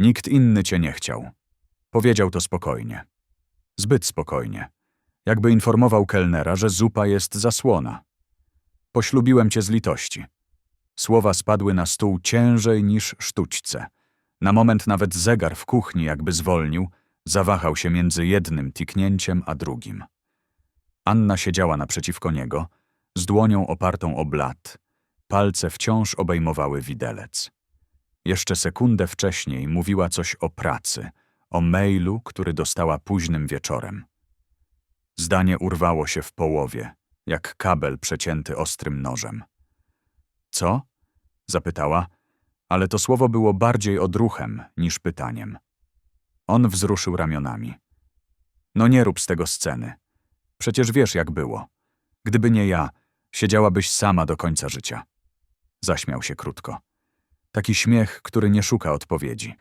Nikt inny cię nie chciał. Powiedział to spokojnie. Zbyt spokojnie. Jakby informował kelnera, że zupa jest zasłona. Poślubiłem cię z litości. Słowa spadły na stół ciężej niż sztućce. Na moment nawet zegar w kuchni jakby zwolnił, zawahał się między jednym tiknięciem a drugim. Anna siedziała naprzeciwko niego, z dłonią opartą o blat. Palce wciąż obejmowały widelec. Jeszcze sekundę wcześniej mówiła coś o pracy, o mailu, który dostała późnym wieczorem. Zdanie urwało się w połowie, jak kabel przecięty ostrym nożem. Co? zapytała, ale to słowo było bardziej odruchem niż pytaniem. On wzruszył ramionami. No nie rób z tego sceny. Przecież wiesz, jak było. Gdyby nie ja, siedziałabyś sama do końca życia. Zaśmiał się krótko. Taki śmiech, który nie szuka odpowiedzi.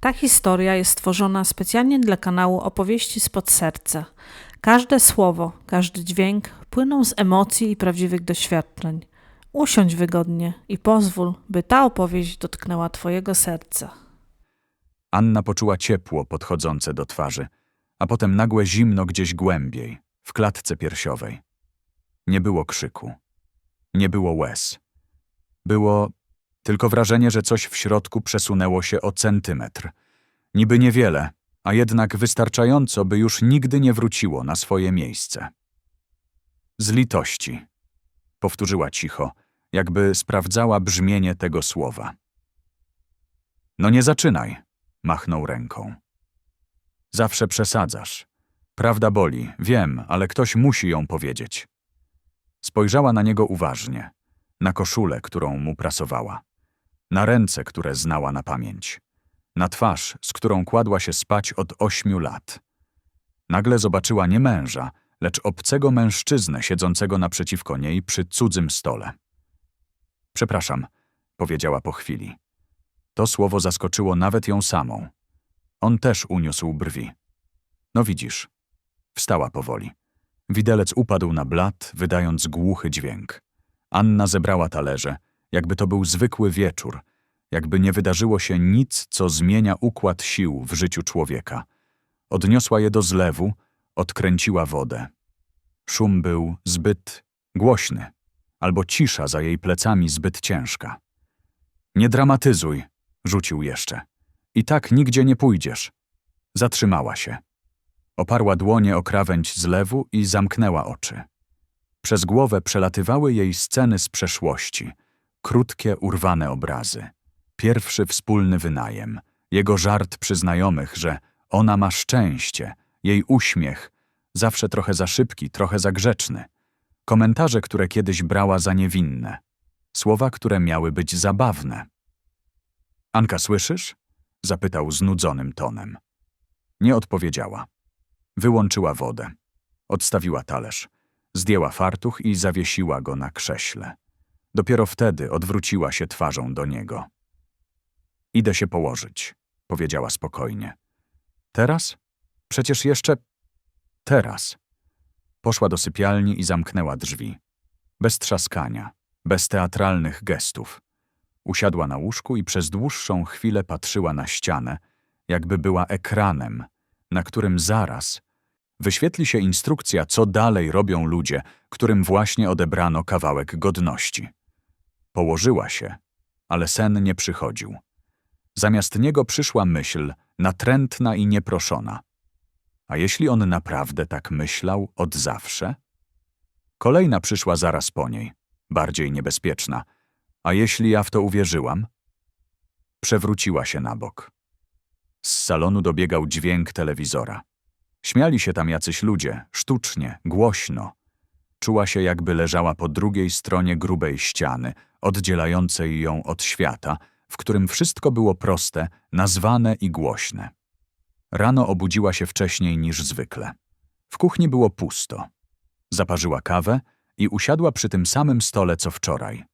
Ta historia jest stworzona specjalnie dla kanału Opowieści spod serca. Każde słowo, każdy dźwięk płyną z emocji i prawdziwych doświadczeń. Usiądź wygodnie i pozwól, by ta opowieść dotknęła Twojego serca. Anna poczuła ciepło podchodzące do twarzy, a potem nagłe zimno gdzieś głębiej, w klatce piersiowej. Nie było krzyku. Nie było łez. Było tylko wrażenie, że coś w środku przesunęło się o centymetr. Niby niewiele, a jednak wystarczająco, by już nigdy nie wróciło na swoje miejsce. Z litości, powtórzyła cicho, jakby sprawdzała brzmienie tego słowa. No nie zaczynaj, machnął ręką. Zawsze przesadzasz. Prawda boli, wiem, ale ktoś musi ją powiedzieć. Spojrzała na niego uważnie, na koszulę, którą mu prasowała, na ręce, które znała na pamięć, na twarz, z którą kładła się spać od ośmiu lat. Nagle zobaczyła nie męża, lecz obcego mężczyznę siedzącego naprzeciwko niej przy cudzym stole. Przepraszam, powiedziała po chwili. To słowo zaskoczyło nawet ją samą. On też uniósł brwi. No widzisz. Wstała powoli. Widelec upadł na blat, wydając głuchy dźwięk. Anna zebrała talerze, jakby to był zwykły wieczór, jakby nie wydarzyło się nic, co zmienia układ sił w życiu człowieka. Odniosła je do zlewu, odkręciła wodę. Szum był zbyt głośny, albo cisza za jej plecami zbyt ciężka. Nie dramatyzuj, rzucił jeszcze. I tak nigdzie nie pójdziesz. Zatrzymała się. Oparła dłonie o krawędź zlewu i zamknęła oczy. Przez głowę przelatywały jej sceny z przeszłości, krótkie, urwane obrazy. Pierwszy wspólny wynajem, jego żart przy znajomych, że ona ma szczęście, jej uśmiech, zawsze trochę za szybki, trochę za grzeczny. Komentarze, które kiedyś brała za niewinne. Słowa, które miały być zabawne. Anka, słyszysz? zapytał znudzonym tonem. Nie odpowiedziała. Wyłączyła wodę. Odstawiła talerz. Zdjęła fartuch i zawiesiła go na krześle. Dopiero wtedy odwróciła się twarzą do niego. Idę się położyć, powiedziała spokojnie. Teraz? Przecież jeszcze... Teraz. Poszła do sypialni i zamknęła drzwi. Bez trzaskania, bez teatralnych gestów. Usiadła na łóżku i przez dłuższą chwilę patrzyła na ścianę, jakby była ekranem, na którym zaraz wyświetli się instrukcja, co dalej robią ludzie, którym właśnie odebrano kawałek godności. Położyła się, ale sen nie przychodził. Zamiast niego przyszła myśl, natrętna i nieproszona. A jeśli on naprawdę tak myślał od zawsze? Kolejna przyszła zaraz po niej, bardziej niebezpieczna. A jeśli ja w to uwierzyłam? Przewróciła się na bok. Z salonu dobiegał dźwięk telewizora. Śmiali się tam jacyś ludzie, sztucznie, głośno. Czuła się, jakby leżała po drugiej stronie grubej ściany, oddzielającej ją od świata, w którym wszystko było proste, nazwane i głośne. Rano obudziła się wcześniej niż zwykle. W kuchni było pusto. Zaparzyła kawę i usiadła przy tym samym stole co wczoraj.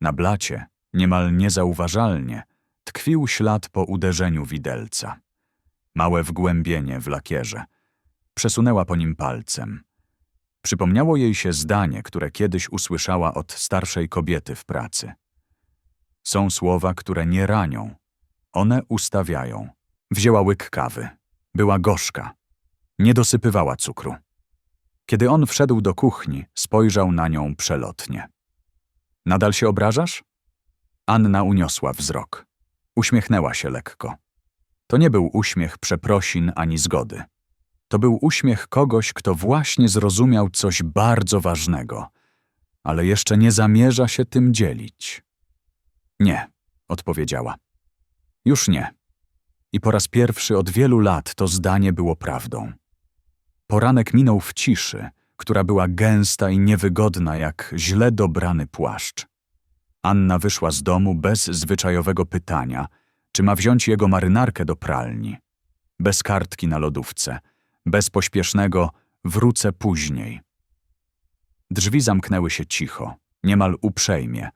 Na blacie, niemal niezauważalnie, tkwił ślad po uderzeniu widelca. Małe wgłębienie w lakierze. Przesunęła po nim palcem. Przypomniało jej się zdanie, które kiedyś usłyszała od starszej kobiety w pracy. Są słowa, które nie ranią. One ustawiają. Wzięła łyk kawy. Była gorzka. Nie dosypywała cukru. Kiedy on wszedł do kuchni, spojrzał na nią przelotnie. Nadal się obrażasz? Anna uniosła wzrok. Uśmiechnęła się lekko. To nie był uśmiech przeprosin ani zgody. To był uśmiech kogoś, kto właśnie zrozumiał coś bardzo ważnego, ale jeszcze nie zamierza się tym dzielić. Nie, odpowiedziała. Już nie. I po raz pierwszy od wielu lat to zdanie było prawdą. Poranek minął w ciszy, która była gęsta i niewygodna jak źle dobrany płaszcz. Anna wyszła z domu bez zwyczajowego pytania, czy ma wziąć jego marynarkę do pralni. Bez kartki na lodówce, bez pośpiesznego wrócę później. Drzwi zamknęły się cicho, niemal uprzejmie,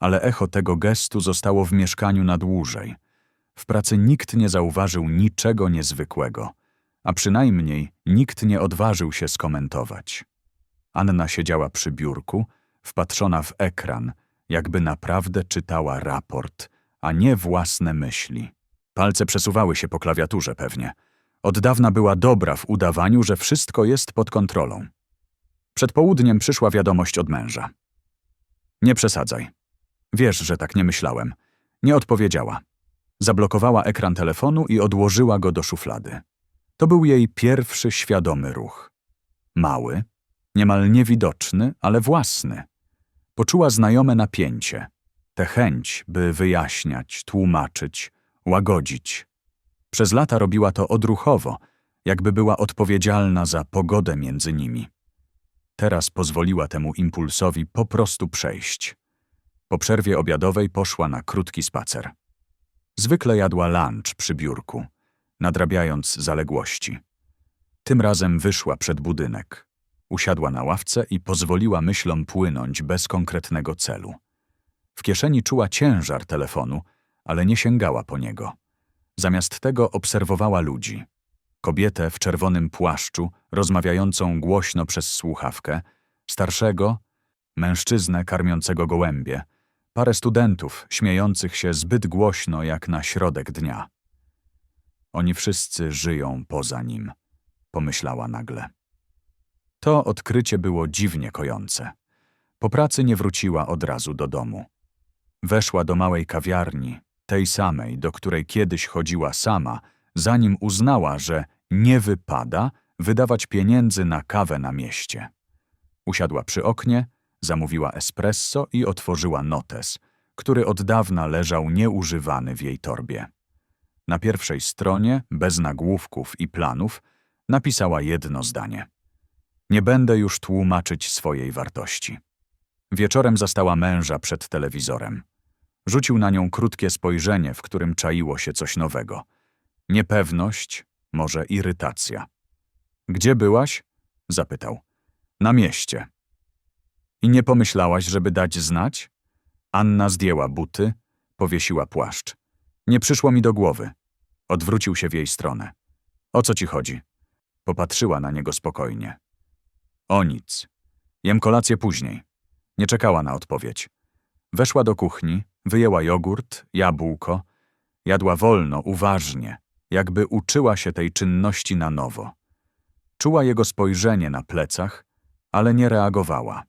ale echo tego gestu zostało w mieszkaniu na dłużej. W pracy nikt nie zauważył niczego niezwykłego, a przynajmniej nikt nie odważył się skomentować. Anna siedziała przy biurku, wpatrzona w ekran, jakby naprawdę czytała raport, a nie własne myśli. Palce przesuwały się po klawiaturze pewnie. Od dawna była dobra w udawaniu, że wszystko jest pod kontrolą. Przed południem przyszła wiadomość od męża. Nie przesadzaj. Wiesz, że tak nie myślałem. Nie odpowiedziała. Zablokowała ekran telefonu i odłożyła go do szuflady. To był jej pierwszy świadomy ruch. Mały, niemal niewidoczny, ale własny. Poczuła znajome napięcie, tę chęć, by wyjaśniać, tłumaczyć, łagodzić. Przez lata robiła to odruchowo, jakby była odpowiedzialna za pogodę między nimi. Teraz pozwoliła temu impulsowi po prostu przejść. Po przerwie obiadowej poszła na krótki spacer. Zwykle jadła lunch przy biurku, nadrabiając zaległości. Tym razem wyszła przed budynek. Usiadła na ławce i pozwoliła myślom płynąć bez konkretnego celu. W kieszeni czuła ciężar telefonu, ale nie sięgała po niego. Zamiast tego obserwowała ludzi. Kobietę w czerwonym płaszczu, rozmawiającą głośno przez słuchawkę, starszego, mężczyznę karmiącego gołębie, parę studentów śmiejących się zbyt głośno jak na środek dnia. Oni wszyscy żyją poza nim, pomyślała nagle. To odkrycie było dziwnie kojące. Po pracy nie wróciła od razu do domu. Weszła do małej kawiarni, tej samej, do której kiedyś chodziła sama, zanim uznała, że nie wypada wydawać pieniędzy na kawę na mieście. Usiadła przy oknie, zamówiła espresso i otworzyła notes, który od dawna leżał nieużywany w jej torbie. Na pierwszej stronie, bez nagłówków i planów, napisała jedno zdanie. Nie będę już tłumaczyć swojej wartości. Wieczorem zastała męża przed telewizorem. Rzucił na nią krótkie spojrzenie, w którym czaiło się coś nowego. Niepewność, może irytacja. Gdzie byłaś? zapytał. Na mieście. I nie pomyślałaś, żeby dać znać? Anna zdjęła buty, powiesiła płaszcz. Nie przyszło mi do głowy. Odwrócił się w jej stronę. O co ci chodzi? Popatrzyła na niego spokojnie. O nic. Jem kolację później. Nie czekała na odpowiedź. Weszła do kuchni, wyjęła jogurt, jabłko. Jadła wolno, uważnie, jakby uczyła się tej czynności na nowo. Czuła jego spojrzenie na plecach, ale nie reagowała.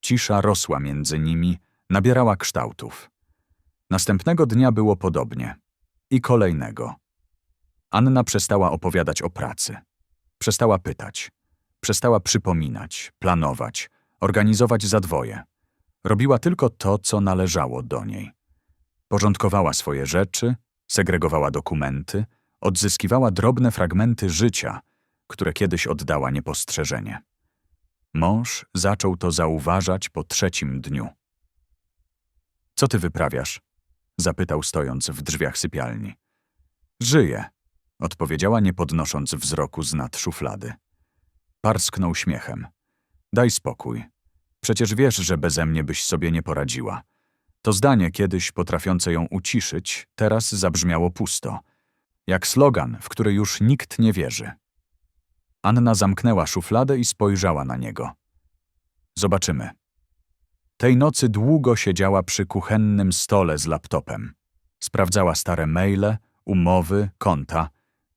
Cisza rosła między nimi, nabierała kształtów. Następnego dnia było podobnie. I kolejnego. Anna przestała opowiadać o pracy. Przestała pytać. Przestała przypominać, planować, organizować zadwoje. Robiła tylko to, co należało do niej. Porządkowała swoje rzeczy, segregowała dokumenty, odzyskiwała drobne fragmenty życia, które kiedyś oddała niepostrzeżenie. Mąż zaczął to zauważać po trzecim dniu. Co ty wyprawiasz? zapytał stojąc w drzwiach sypialni. Żyję, odpowiedziała nie podnosząc wzroku z nad szuflady. Parsknął śmiechem. Daj spokój. Przecież wiesz, że beze mnie byś sobie nie poradziła. To zdanie, kiedyś potrafiące ją uciszyć, teraz zabrzmiało pusto. Jak slogan, w który już nikt nie wierzy. Anna zamknęła szufladę i spojrzała na niego. Zobaczymy. Tej nocy długo siedziała przy kuchennym stole z laptopem. Sprawdzała stare maile, umowy, konta.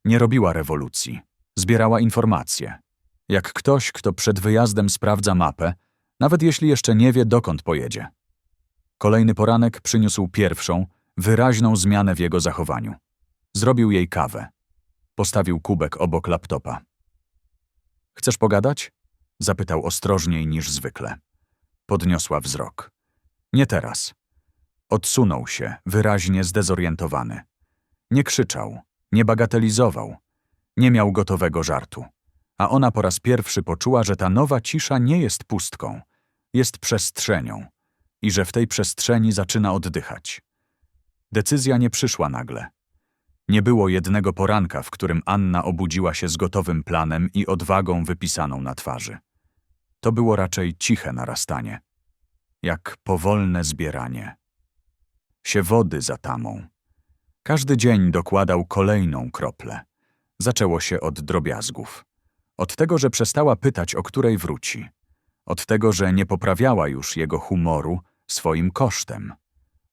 Nie robiła rewolucji. Zbierała informacje. Jak ktoś, kto przed wyjazdem sprawdza mapę, nawet jeśli jeszcze nie wie, dokąd pojedzie. Kolejny poranek przyniósł pierwszą, wyraźną zmianę w jego zachowaniu. Zrobił jej kawę. Postawił kubek obok laptopa. Chcesz pogadać? Zapytał ostrożniej niż zwykle. Podniosła wzrok. Nie teraz. Odsunął się, wyraźnie zdezorientowany. Nie krzyczał, nie bagatelizował, nie miał gotowego żartu. A ona po raz pierwszy poczuła, że ta nowa cisza nie jest pustką, jest przestrzenią i że w tej przestrzeni zaczyna oddychać. Decyzja nie przyszła nagle. Nie było jednego poranka, w którym Anna obudziła się z gotowym planem i odwagą wypisaną na twarzy. To było raczej ciche narastanie, jak powolne zbieranie. Się wody za tamą. Każdy dzień dokładał kolejną kroplę. Zaczęło się od drobiazgów. Od tego, że przestała pytać, o której wróci. Od tego, że nie poprawiała już jego humoru swoim kosztem.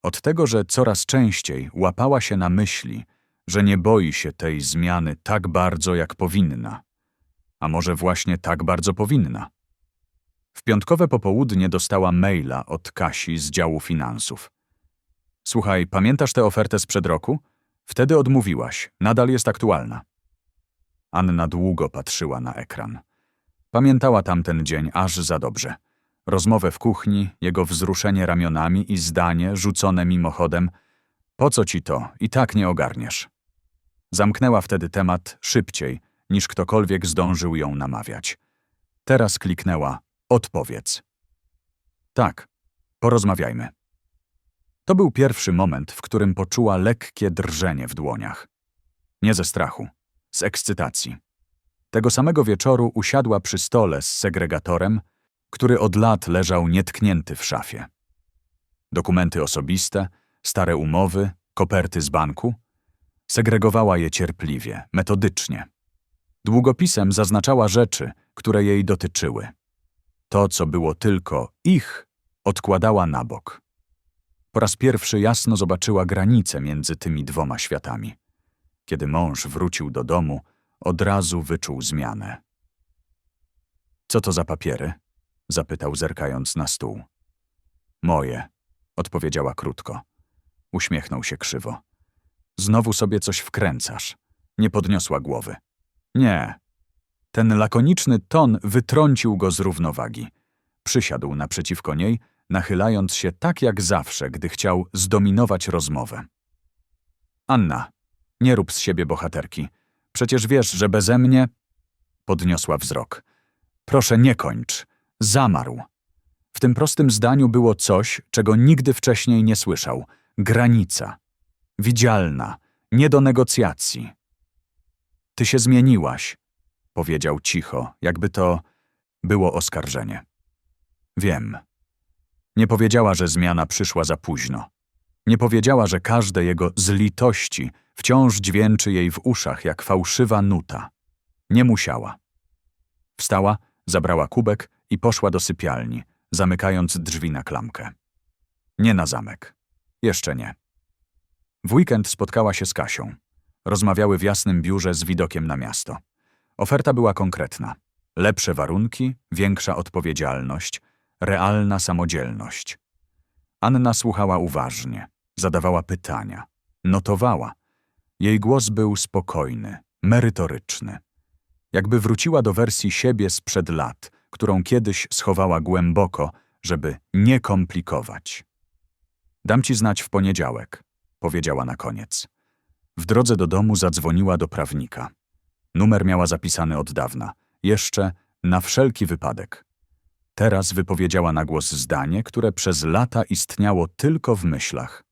Od tego, że coraz częściej łapała się na myśli, że nie boi się tej zmiany tak bardzo, jak powinna. A może właśnie tak bardzo powinna. W piątkowe popołudnie dostała maila od Kasi z działu finansów. Słuchaj, pamiętasz tę ofertę sprzed roku? Wtedy odmówiłaś, nadal jest aktualna. Anna długo patrzyła na ekran. Pamiętała tamten dzień aż za dobrze. Rozmowę w kuchni, jego wzruszenie ramionami i zdanie rzucone mimochodem. Po co ci to? I tak nie ogarniesz. Zamknęła wtedy temat szybciej, niż ktokolwiek zdążył ją namawiać. Teraz kliknęła Odpowiedz. Tak, porozmawiajmy. To był pierwszy moment, w którym poczuła lekkie drżenie w dłoniach. Nie ze strachu, z ekscytacji. Tego samego wieczoru usiadła przy stole z segregatorem, który od lat leżał nietknięty w szafie. Dokumenty osobiste, stare umowy, koperty z banku. Segregowała je cierpliwie, metodycznie. Długopisem zaznaczała rzeczy, które jej dotyczyły. To, co było tylko ich, odkładała na bok. Po raz pierwszy jasno zobaczyła granicę między tymi dwoma światami. Kiedy mąż wrócił do domu, od razu wyczuł zmianę. Co to za papiery? zapytał, zerkając na stół. Moje, odpowiedziała krótko. Uśmiechnął się krzywo. Znowu sobie coś wkręcasz. Nie podniosła głowy. Nie. Ten lakoniczny ton wytrącił go z równowagi. Przysiadł naprzeciwko niej, nachylając się tak jak zawsze, gdy chciał zdominować rozmowę. Anna, nie rób z siebie bohaterki. Przecież wiesz, że beze mnie... Podniosła wzrok. Proszę, nie kończ. Zamarł. W tym prostym zdaniu było coś, czego nigdy wcześniej nie słyszał. Granica. Widzialna. Nie do negocjacji. Ty się zmieniłaś, powiedział cicho, jakby to było oskarżenie. Wiem. Nie powiedziała, że zmiana przyszła za późno. Nie powiedziała, że każde jego z litości wciąż dźwięczy jej w uszach jak fałszywa nuta. Nie musiała. Wstała, zabrała kubek i poszła do sypialni, zamykając drzwi na klamkę. Nie na zamek. Jeszcze nie. W weekend spotkała się z Kasią. Rozmawiały w jasnym biurze z widokiem na miasto. Oferta była konkretna. Lepsze warunki, większa odpowiedzialność, realna samodzielność. Anna słuchała uważnie, zadawała pytania, notowała. Jej głos był spokojny, merytoryczny. Jakby wróciła do wersji siebie sprzed lat, którą kiedyś schowała głęboko, żeby nie komplikować. Dam ci znać w poniedziałek, powiedziała na koniec. W drodze do domu zadzwoniła do prawnika. Numer miała zapisany od dawna, jeszcze na wszelki wypadek. Teraz wypowiedziała na głos zdanie, które przez lata istniało tylko w myślach.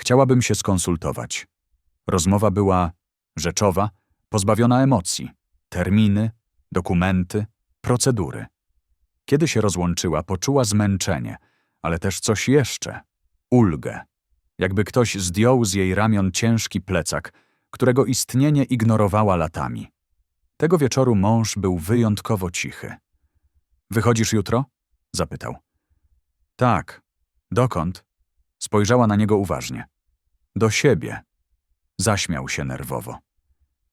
Chciałabym się skonsultować. Rozmowa była rzeczowa, pozbawiona emocji. Terminy, dokumenty, procedury. Kiedy się rozłączyła, poczuła zmęczenie, ale też coś jeszcze ulgę. Jakby ktoś zdjął z jej ramion ciężki plecak, którego istnienie ignorowała latami. Tego wieczoru mąż był wyjątkowo cichy. Wychodzisz jutro? zapytał. Tak. Dokąd? Spojrzała na niego uważnie. Do siebie. Zaśmiał się nerwowo.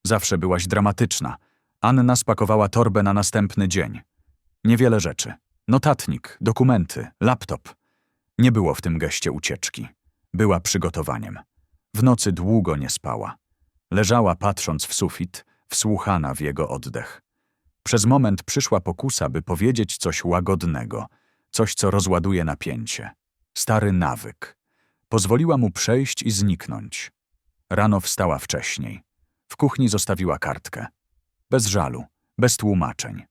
Zawsze byłaś dramatyczna. Anna spakowała torbę na następny dzień. Niewiele rzeczy. Notatnik, dokumenty, laptop. Nie było w tym geście ucieczki. Była przygotowaniem. W nocy długo nie spała. Leżała patrząc w sufit, wsłuchana w jego oddech. Przez moment przyszła pokusa, by powiedzieć coś łagodnego, coś, co rozładuje napięcie. Stary nawyk. Pozwoliła mu przejść i zniknąć. Rano wstała wcześniej. W kuchni zostawiła kartkę. Bez żalu, bez tłumaczeń.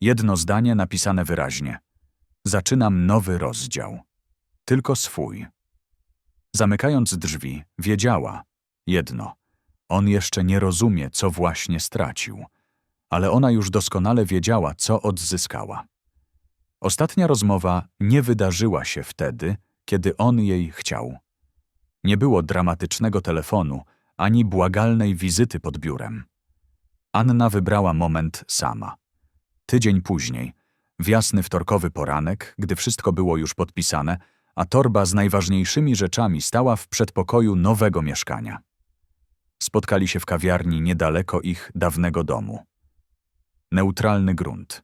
Jedno zdanie napisane wyraźnie. Zaczynam nowy rozdział. Tylko swój. Zamykając drzwi, wiedziała jedno. On jeszcze nie rozumie, co właśnie stracił, ale ona już doskonale wiedziała, co odzyskała. Ostatnia rozmowa nie wydarzyła się wtedy, kiedy on jej chciał. Nie było dramatycznego telefonu ani błagalnej wizyty pod biurem. Anna wybrała moment sama. Tydzień później, w jasny wtorkowy poranek, gdy wszystko było już podpisane, a torba z najważniejszymi rzeczami stała w przedpokoju nowego mieszkania. Spotkali się w kawiarni niedaleko ich dawnego domu. Neutralny grunt.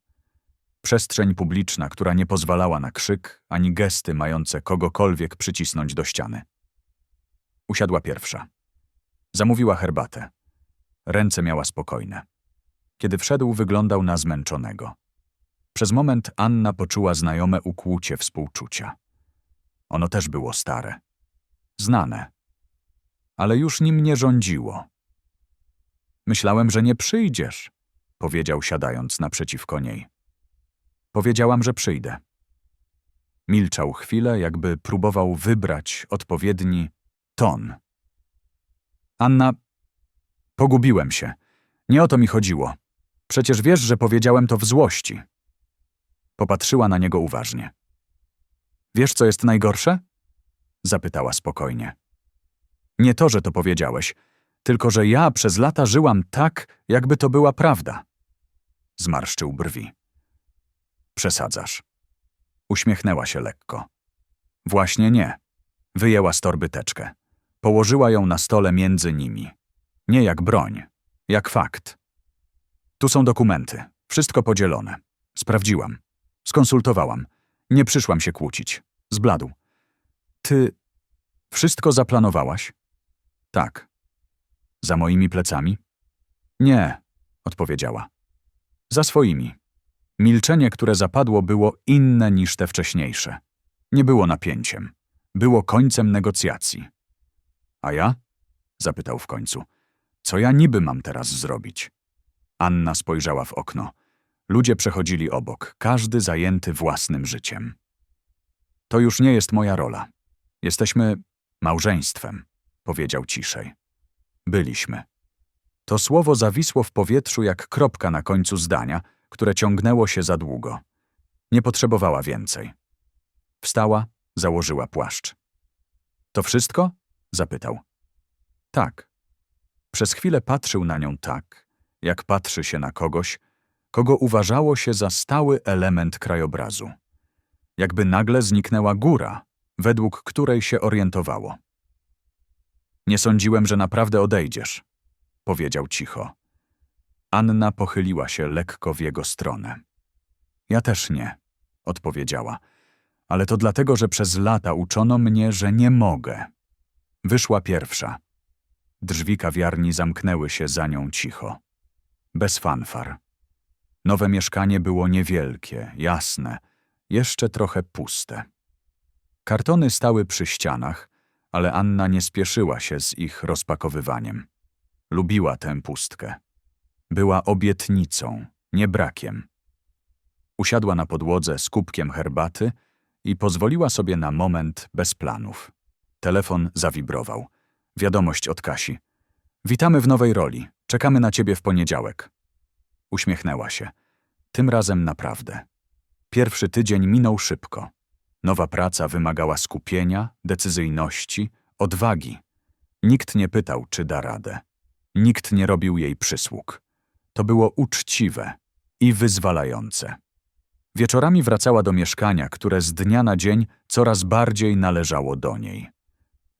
Przestrzeń publiczna, która nie pozwalała na krzyk ani gesty mające kogokolwiek przycisnąć do ściany. Usiadła pierwsza. Zamówiła herbatę. Ręce miała spokojne. Kiedy wszedł, wyglądał na zmęczonego. Przez moment Anna poczuła znajome ukłucie współczucia. Ono też było stare. Znane. Ale już nim nie rządziło. Myślałem, że nie przyjdziesz, powiedział siadając naprzeciwko niej. Powiedziałam, że przyjdę. Milczał chwilę, jakby próbował wybrać odpowiedni ton. Anna, pogubiłem się. Nie o to mi chodziło. Przecież wiesz, że powiedziałem to w złości. Popatrzyła na niego uważnie. Wiesz, co jest najgorsze? Zapytała spokojnie. Nie to, że to powiedziałeś, tylko że ja przez lata żyłam tak, jakby to była prawda. Zmarszczył brwi. Przesadzasz. Uśmiechnęła się lekko. Właśnie nie. Wyjęła z torby teczkę. Położyła ją na stole między nimi. Nie jak broń, jak fakt. Tu są dokumenty. Wszystko podzielone. Sprawdziłam. Skonsultowałam. Nie przyszłam się kłócić. Zbladł. Ty wszystko zaplanowałaś? Tak. Za moimi plecami? Nie, odpowiedziała. Za swoimi. Milczenie, które zapadło, było inne niż te wcześniejsze. Nie było napięciem. Było końcem negocjacji. A ja? zapytał w końcu. Co ja niby mam teraz zrobić? Anna spojrzała w okno. Ludzie przechodzili obok, każdy zajęty własnym życiem. To już nie jest moja rola. Jesteśmy małżeństwem, powiedział ciszej. Byliśmy. To słowo zawisło w powietrzu jak kropka na końcu zdania, które ciągnęło się za długo. Nie potrzebowała więcej. Wstała, założyła płaszcz. To wszystko? zapytał. Tak. Przez chwilę patrzył na nią tak, jak patrzy się na kogoś, kogo uważało się za stały element krajobrazu. Jakby nagle zniknęła góra, według której się orientowało. Nie sądziłem, że naprawdę odejdziesz, powiedział cicho. Anna pochyliła się lekko w jego stronę. Ja też nie, odpowiedziała, ale to dlatego, że przez lata uczono mnie, że nie mogę. Wyszła pierwsza. Drzwi kawiarni zamknęły się za nią cicho. Bez fanfar. Nowe mieszkanie było niewielkie, jasne, jeszcze trochę puste. Kartony stały przy ścianach, ale Anna nie spieszyła się z ich rozpakowywaniem. Lubiła tę pustkę. Była obietnicą, nie brakiem. Usiadła na podłodze z kubkiem herbaty i pozwoliła sobie na moment bez planów. Telefon zawibrował. Wiadomość od Kasi. Witamy w nowej roli. Czekamy na ciebie w poniedziałek. Uśmiechnęła się. Tym razem naprawdę. Pierwszy tydzień minął szybko. Nowa praca wymagała skupienia, decyzyjności, odwagi. Nikt nie pytał, czy da radę. Nikt nie robił jej przysług. To było uczciwe i wyzwalające. Wieczorami wracała do mieszkania, które z dnia na dzień coraz bardziej należało do niej.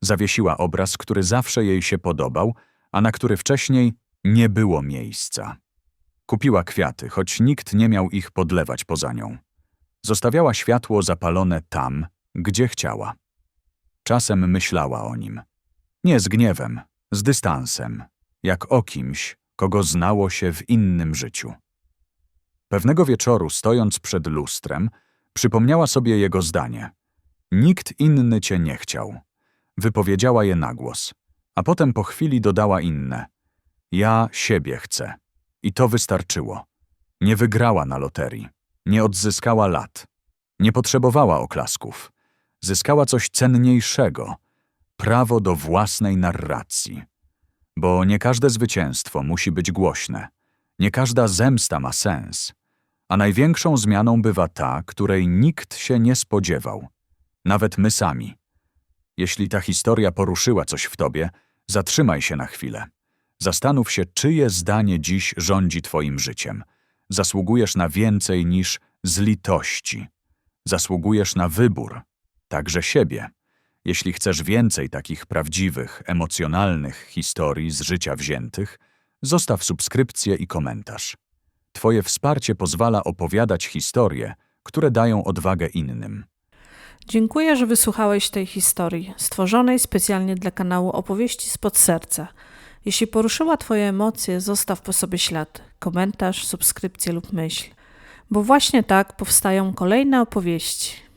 Zawiesiła obraz, który zawsze jej się podobał, a na który wcześniej nie było miejsca. Kupiła kwiaty, choć nikt nie miał ich podlewać poza nią. Zostawiała światło zapalone tam, gdzie chciała. Czasem myślała o nim. Nie z gniewem, z dystansem, jak o kimś, kogo znało się w innym życiu. Pewnego wieczoru, stojąc przed lustrem, przypomniała sobie jego zdanie. Nikt inny cię nie chciał. Wypowiedziała je na głos, a potem po chwili dodała inne. Ja siebie chcę. I to wystarczyło. Nie wygrała na loterii. Nie odzyskała lat. Nie potrzebowała oklasków. Zyskała coś cenniejszego prawo do własnej narracji. Bo nie każde zwycięstwo musi być głośne. Nie każda zemsta ma sens. A największą zmianą bywa ta, której nikt się nie spodziewał. Nawet my sami. Jeśli ta historia poruszyła coś w tobie, zatrzymaj się na chwilę. Zastanów się, czyje zdanie dziś rządzi twoim życiem. Zasługujesz na więcej niż z litości. Zasługujesz na wybór, także siebie. Jeśli chcesz więcej takich prawdziwych, emocjonalnych historii z życia wziętych, zostaw subskrypcję i komentarz. Twoje wsparcie pozwala opowiadać historie, które dają odwagę innym. Dziękuję, że wysłuchałeś tej historii, stworzonej specjalnie dla kanału Opowieści spod serca. Jeśli poruszyła Twoje emocje, zostaw po sobie ślad, komentarz, subskrypcję lub myśl, bo właśnie tak powstają kolejne opowieści.